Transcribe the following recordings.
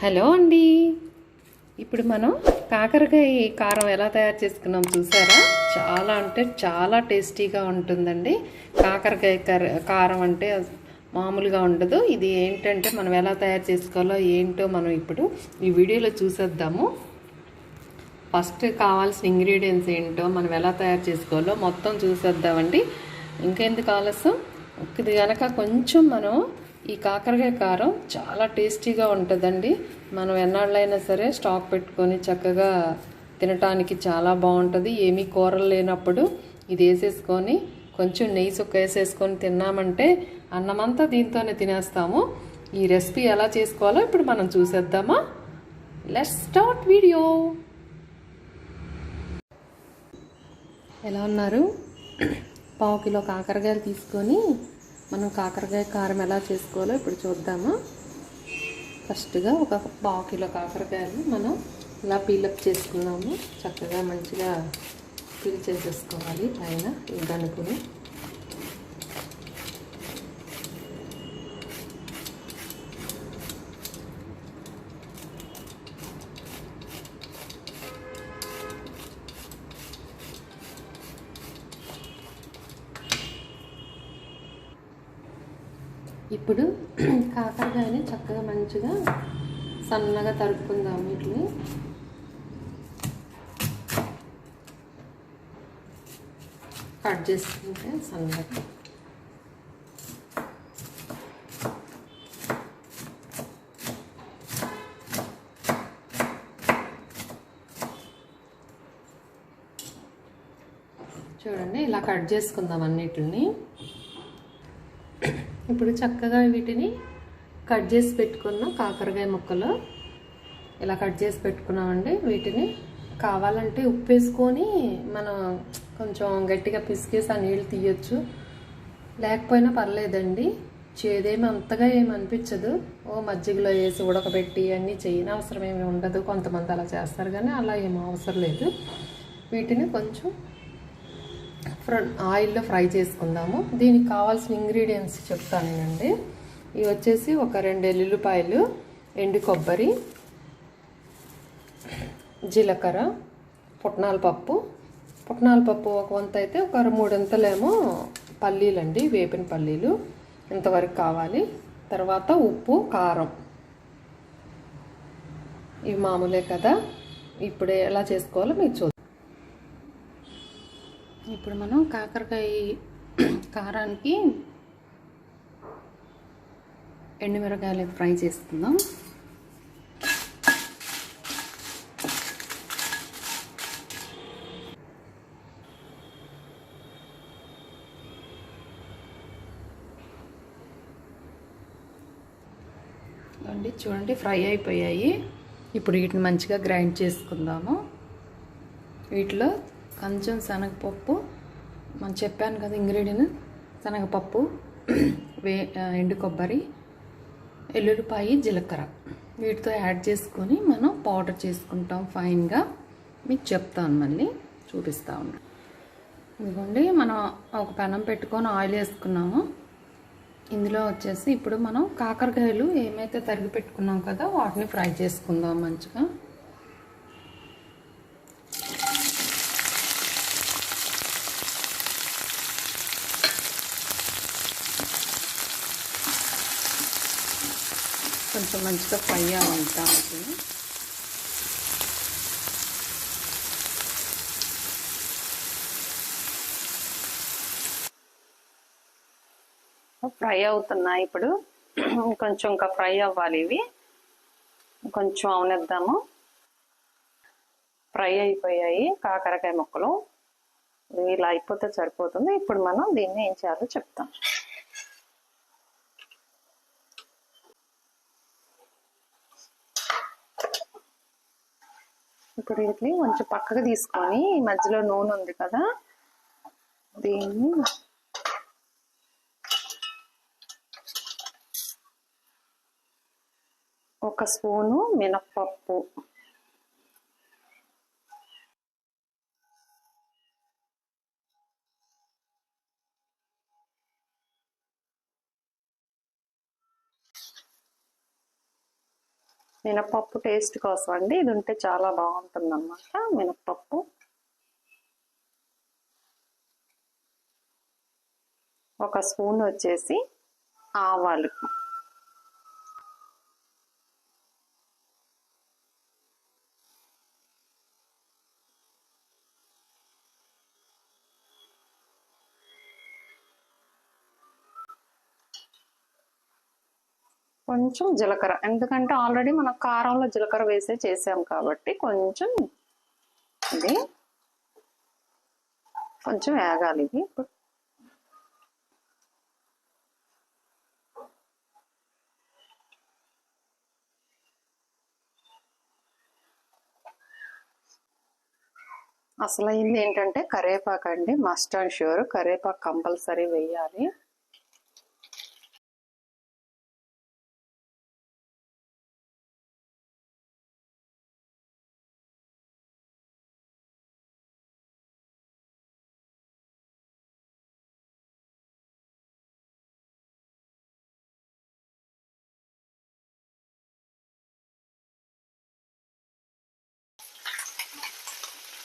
Hello అండి. ఇప్పుడు మనం కాకరకాయ కారం ఎలా తయారు చేసుకున్నాం చూసారా? చాలా అంటే చాలా టేస్టీగా ఉంటుందండి. కాకరకాయ కారం అంటే మామూలుగా ఉండదు. ఇది ఏంటంటే మనం ఎలా తయారు చేసుకోవాలో ఏంటో మనం ఇప్పుడు ఈ వీడియోలో చూసేద్దాము. ఫస్ట్ కావాల్సిన ఇంగ్రీడియంట్స్ ఏంటో మనం ఎలా తయారు చేసుకోవాలో మొత్తం చూసేద్దామండి. ఇంకెందుకు ఆలస్యం? ఇది కనుక కొంచెం మనం ఈ కాకరకాయ కారం చాలా టేస్టీగా ఉంటుందండి. మనం ఎన్నాళ్ళైనా సరే స్టాక్ పెట్టుకొని చక్కగా తినటానికి చాలా బాగుంటుంది. ఏమీ కూరలు లేనప్పుడు ఇది వేసేసుకొని కొంచెం నెయ్యి సుక్క వేసేసుకొని తిన్నామంటే అన్నమంతా దీంతోనే తినేస్తాము. ఈ రెసిపీ ఎలా చేసుకోవాలో ఇప్పుడు మనం చూసేద్దామా? లెట్స్ స్టార్ట్ వీడియో ఎలా ఉన్నారు? పావు కిలో కాకరకాయలు తీసుకొని మనం కాకరకాయ కారం ఎలా చేసుకోవాలో ఇప్పుడు చూద్దాము. ఫస్ట్గా ఒక పావు కిలో కాకరకాయలు మనం ఇలా పీలప్ చేసుకున్నాము. చక్కగా మంచిగా పీల్ చేసేసుకోవాలి పైన ఇదనుకుని ఇప్పుడు కాకరకాయని చక్కగా మంచిగా సన్నగా తరుపుకుందాం వీటిని. కట్ చేసుకుంటే సన్నగా. చూడండి ఇలా కట్ చేసుకుందాం అన్నిటిని. ఇప్పుడు చక్కగా వీటిని కట్ చేసి పెట్టుకున్న కాకరకాయ ముక్కలు. ఇలా కట్ చేసి పెట్టుకున్నామండి. వీటిని కావాలంటే ఉప్పు వేసుకొని మనం కొంచెం గట్టిగా పిసికేసి ఆ నీళ్ళు తీయొచ్చు. లేకపోయినా పర్లేదండి. చేదేమి అంతగా ఏమి అనిపించదు. ఓ మజ్జిగలో వేసి ఉడకబెట్టి అన్నీ చేయని అవసరం ఏమి ఉండదు. కొంతమంది అలా చేస్తారు కానీ అలా ఏమి అవసరం లేదు. వీటిని కొంచెం ఆయిల్లో ఫ్రై చేసుకుందాము. దీనికి కావాల్సిన ఇంగ్రీడియంట్స్ చెప్తానండి ఇవి వచ్చేసి ఒక రెండు ఎల్లుల్లిపాయలు ఎండు కొబ్బరి జీలకర్ర పుట్నాల పప్పు. పుట్నాల పప్పు ఒక వంత అయితే ఒక మూడొంతలేమో పల్లీలండి వేపిన పల్లీలు ఇంతవరకు కావాలి. తర్వాత ఉప్పు కారం. ఇవి మామూలే కదా. ఇప్పుడే ఎలా చేసుకోవాలో మీరు చూద్దాం. ఇప్పుడు మనం కాకరకాయ కారానికి ఎండుమిరకాయలు ఫ్రై చేసుకుందాం. అండి చూడండి ఫ్రై అయిపోయాయి. ఇప్పుడు వీటిని మంచిగా గ్రైండ్ చేసుకుందాము. వీటిలో కొంచెం శనగపప్పు. మనం చెప్పాను కదా ఇంగ్రీడియంట్ శనగపప్పు వే ఎండు కొబ్బరి ఎల్లుల్లిపాయి జీలకర్ర. వీటితో యాడ్ చేసుకొని మనం పౌడర్ చేసుకుంటాం ఫైన్గా. మీకు చెప్తాను మళ్ళీ చూపిస్తూ ఉన్నా. ఇదిగోండి మనం ఒక పెనం పెట్టుకొని ఆయిల్ వేసుకున్నాము. ఇందులో వచ్చేసి ఇప్పుడు మనం కాకరకాయలు ఏమైతే తరిగి పెట్టుకున్నాం కదా వాటిని ఫ్రై చేసుకుందాం మంచిగా. కొంచెం మంచిగా ఫ్రై అవ్వంట వాటిని ఫ్రై అవుతున్నాయి ఇప్పుడు. కొంచెం ఇంకా ఫ్రై అవ్వాలి ఇవి. కొంచెం అవనిద్దాము. ఫ్రై అయిపోయాయి కాకరకాయ ముక్కలు. ఇలా అయిపోతే సరిపోతుంది. ఇప్పుడు మనం దీన్ని ఏం చేయాలో చెప్తాం. ఇప్పుడు వీటిని కొంచెం పక్కకు తీసుకొని మధ్యలో నూనె ఉంది కదా. దీన్ని ఒక స్పూను మినప్పప్పు. మినప్పప్పు టేస్ట్ కోసం అండి. ఇది ఉంటే చాలా బాగుంటుంది అన్నమాట మినప్పప్పు ఒక స్పూన్ వచ్చేసి ఆవాలు. కొంచెం జీలకర్ర. ఎందుకంటే ఆల్రెడీ మనం కారంలో జీలకర్ర వేసే చేసాం కాబట్టి కొంచెం ఇది కొంచెం వేగాలి ఇది. ఇప్పుడు అసలు ఏంటంటే కరేపాకు అండి మస్ట్ అండ్ షూర్ కరేపాకు కంపల్సరీ వేయాలి.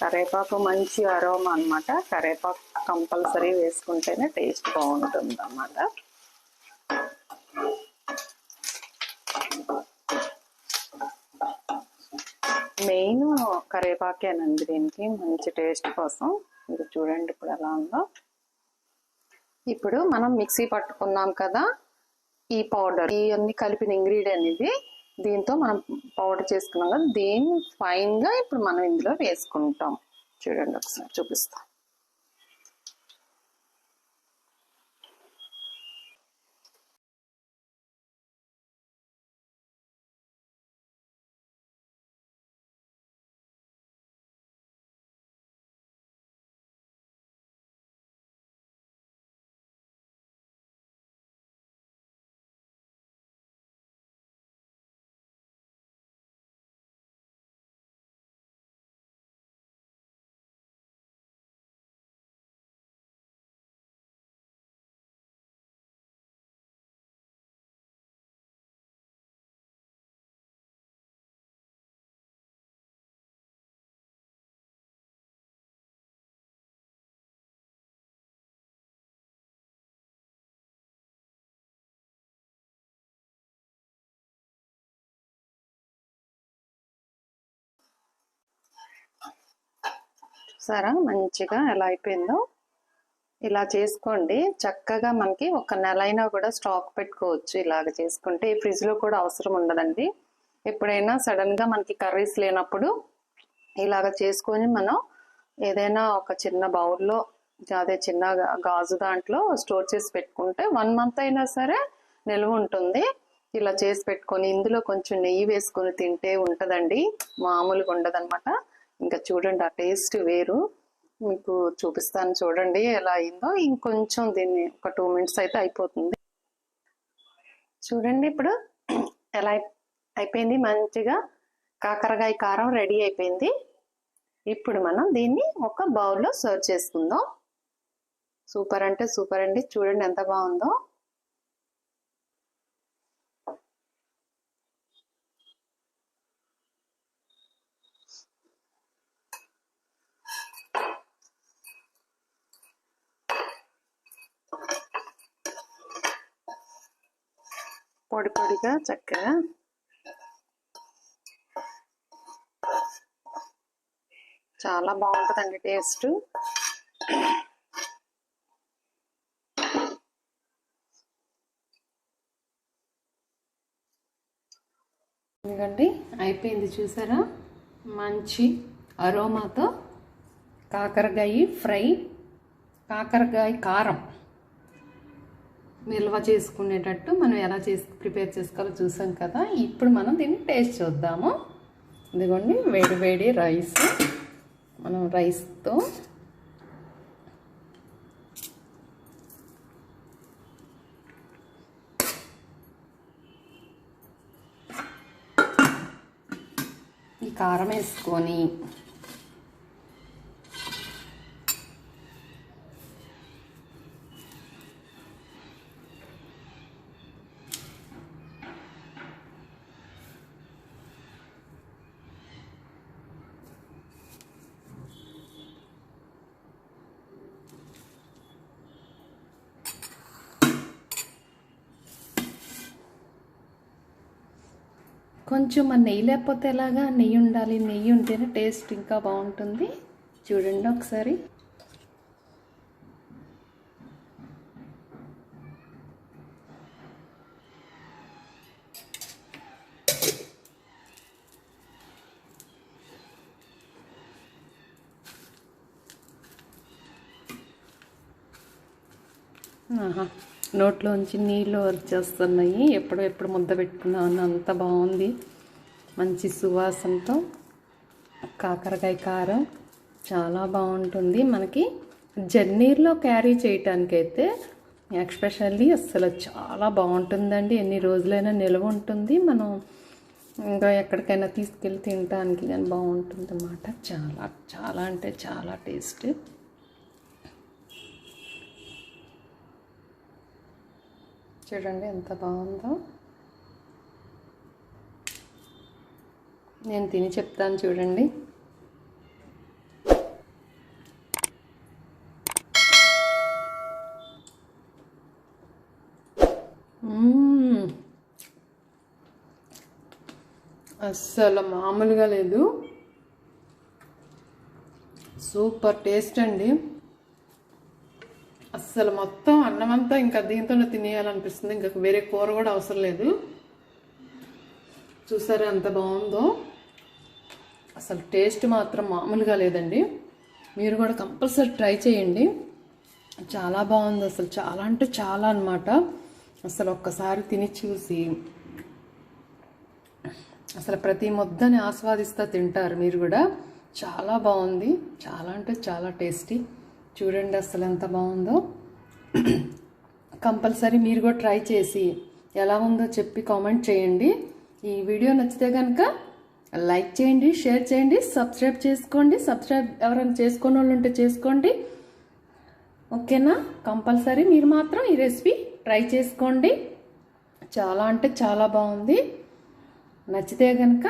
కరేపాకు మంచి అరోమా అన్నమాట. కరేపాకు కంపల్సరీ వేసుకుంటేనే టేస్ట్ బాగుంటుంది అన్నమాట మెయిన్ కరేపాకేనండి దీనికి మంచి టేస్ట్ కోసం. ఇది చూడండి ఇప్పుడు ఎలా ఉందో. ఇప్పుడు మనం మిక్సీ పట్టుకున్నాం కదా ఈ పౌడర్ ఇవన్నీ కలిపిన ఇంగ్రీడియంట్ ఇది. దీంతో మనం పౌడర్ చేసుకున్నాం కదా దీన్ని ఫైన్గా ఇప్పుడు మనం ఇందులో వేసుకుంటాం. చూడండి ఒకసారి చూపిస్తాం. చూసారా? మంచిగా ఎలా అయిపోయిందో? ఇలా చేసుకోండి. చక్కగా మనకి ఒక నెల అయినా కూడా స్టాక్ పెట్టుకోవచ్చు ఇలాగ చేసుకుంటే. ఫ్రిడ్జ్లో కూడా అవసరం ఉండదండి. ఎప్పుడైనా సడన్గా మనకి కర్రీస్ లేనప్పుడు ఇలాగ చేసుకొని మనం ఏదైనా ఒక చిన్న బౌల్లో అదే చిన్న గాజు దాంట్లో స్టోర్ చేసి పెట్టుకుంటే వన్ మంత్ అయినా సరే నిల్వ ఉంటుంది. ఇలా చేసి పెట్టుకొని ఇందులో కొంచెం నెయ్యి వేసుకొని తింటే ఉంటుందండి. మామూలుగా ఉండదన్నమాట. ఇంకా చూడండి ఆ టేస్ట్ వేరు. మీకు చూపిస్తాను చూడండి ఎలా అయిందో. ఇంకొంచెం దీన్ని ఒక టూ మినిట్స్ అయితే అయిపోతుంది. చూడండి ఇప్పుడు ఎలా అయి- అయిపోయింది మంచిగా. కాకరకాయ కారం రెడీ అయిపోయింది. ఇప్పుడు మనం దీన్ని ఒక బౌల్లో సర్వ్ చేసుకుందాం. సూపర్ అంటే సూపర్ అండి. చూడండి ఎంత బాగుందో. పొడి పొడిగా చక్కగా చాలా బాగుంటుందండి టేస్ట్. ఎందుకండి అయిపోయింది చూసారా? మంచి అరోమాతో కాకరకాయ ఫ్రై కాకరకాయ కారం. నిల్వ చేసుకునేటట్టు మనం ఎలా చేసి ప్రిపేర్ చేసుకోవాలో చూసాం కదా. ఇప్పుడు మనం దీన్ని టేస్ట్ చూద్దాము. ఇదిగోండి వేడి వేడి రైస్. మనం రైస్తో ఈ కారం వేసుకొని కొంచెం మన నెయ్యి లేకపోతే ఎలాగా? నెయ్యి ఉండాలి. నెయ్యి ఉంటేనే టేస్ట్ ఇంకా బాగుంటుంది. చూడండి ఒకసారి. ఆహా. నోట్లోంచి నీళ్ళు వచ్చేస్తున్నాయి. ఎప్పుడు ఎప్పుడు ముద్ద పెట్టుకున్నాను. అంత బాగుంది. మంచి సువాసనతో. కాకరకాయ కారం చాలా బాగుంటుంది. మనకి జర్నీలో క్యారీ చేయటానికైతే ఎక్స్పెషల్లీ అసలు చాలా బాగుంటుందండి. ఎన్ని రోజులైనా నిల్వ ఉంటుంది. మనం ఇంకా ఎక్కడికైనా తీసుకెళ్ళి తినడానికి కానీ బాగుంటుంది అన్నమాట చాలా చాలా అంటే చాలా టేస్ట్. చూడండి ఎంత బాగుందో. నేను తిని చెప్తాను చూడండి. అస్సలు మామూలుగా లేదు. సూపర్ టేస్ట్ అండి. అసలు మొత్తం అన్నమంతా ఇంకా దీంతోనే తినేయాలనిపిస్తుంది. ఇంకా వేరే కూర కూడా అవసరం లేదు. చూసారా ఎంత బాగుందో? అసలు టేస్ట్ మాత్రం మామూలుగా లేదండి. మీరు కూడా కంపల్సరీ ట్రై చేయండి. చాలా బాగుంది అసలు. చాలా అంటే చాలా అన్నమాట. అసలు ఒక్కసారి తిని చూసి. అసలు ప్రతి ముద్దని ఆస్వాదిస్తూ తింటారు మీరు కూడా. చాలా బాగుంది. చాలా అంటే చాలా టేస్టీ. చూడండి అసలు ఎంత బాగుందో. కంపల్సరీ మీరు కూడా ట్రై చేసి ఎలా ఉందో చెప్పి కామెంట్ చేయండి. ఈ వీడియో నచ్చితే కనుక లైక్ చేయండి షేర్ చేయండి సబ్స్క్రైబ్ చేసుకోండి. సబ్స్క్రైబ్ ఎవరైనా చేసుకున్న వాళ్ళు ఉంటే చేసుకోండి. ఓకేనా? కంపల్సరీ మీరు మాత్రం ఈ రెసిపీ ట్రై చేసుకోండి. చాలా అంటే చాలా బాగుంది. నచ్చితే కనుక